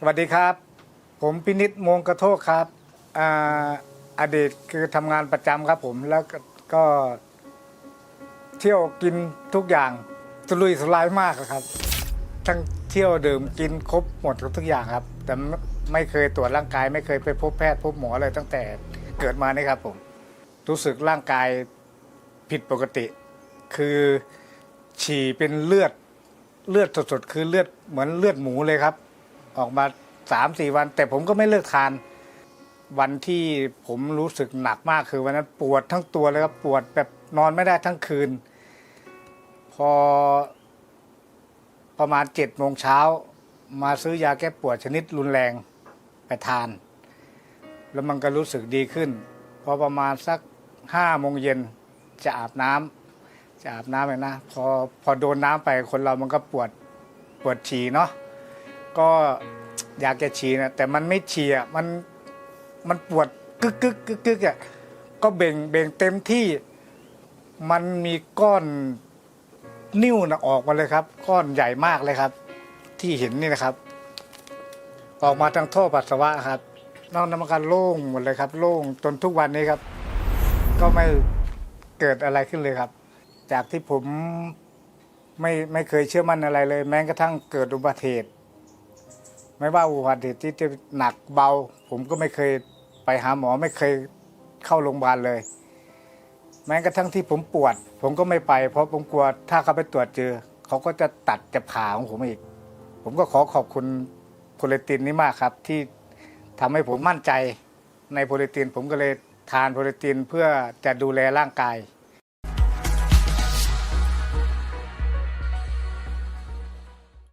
สวัสดีครับ ผมพินิษมงกระโทกครับอ่าอดีตคือทำงานประจำครับผมแล้วก็ก็เที่ยวกินทุกอย่างสุรุ่ยสุร่ายมากครับ ทั้งเที่ยวดื่มกินครบหมดทุกอย่างครับ แต่ไม่เคยตรวจร่างกาย ไม่เคยไปพบแพทย์พบหมอเลยตั้งแต่เกิดมานี่ครับผม รู้สึกร่างกายผิดปกติ คือฉี่เป็นเลือดเลือดสดๆคือเลือดเหมือนเลือดหมูเลยครับ ออกมาสามสี่วัน แต่ผมก็ไม่เลิกทาน วันที่ผมรู้สึกหนักมากคือวันนั้นปวดทั้งตัวเลยครับปวดแบบนอนไม่ได้ทั้งคืน พอประมาณเจ็ดโมงเช้า มาซื้อยาแก้ปวดชนิดรุนแรงไปทาน แล้วมันก็รู้สึกดีขึ้น พอประมาณสักห้าโมงเย็นจะอาบน้ำจะอาบน้ำเลยนะ พอพอโดนน้ำไปคนเรามันก็ปวดปวดฉี่เนาะ ก็อยากจะฉี่นะแต่มันไม่ฉี่อะมันมันปวดกึกกึกกึกกึกอะก็เบ่งเบ่งเต็มที่ มันมีก้อนนิ้วนะออกมาเลยครับ ก้อนใหญ่มากเลยครับ ที่เห็นนี่นะครับ ออกมาทางท่อปัสสาวะครับนอกนั้นมันก็โล่งหมดเลยครับ โล่งจนทุกวันนี้ครับ ก็ไม่เกิดอะไรขึ้นเลยครับ จากที่ผมไม่ไม่เคยเชื่อมั่นอะไรเลย แม้กระทั่งเกิดอุบัติเหตุ ไม่ว่าอุบัติเหตุที่จะหนักเบา ผมก็ไม่เคยไปหาหมอไม่เคยเข้าโรงพยาบาลเลย แม้กระทั่งที่ผมปวด ผมก็ไม่ไป เพราะผมกลัวถ้าเขาไปตรวจเจอ เขาก็จะตัดจะผ่าของผมอีก ผมก็ขอขอบคุณโพลิตินนี้มากครับ ที่ทำให้ผมมั่นใจในโพลิติน ผมก็เลยทานโพลิตินเพื่อจะดูแลร่างกาย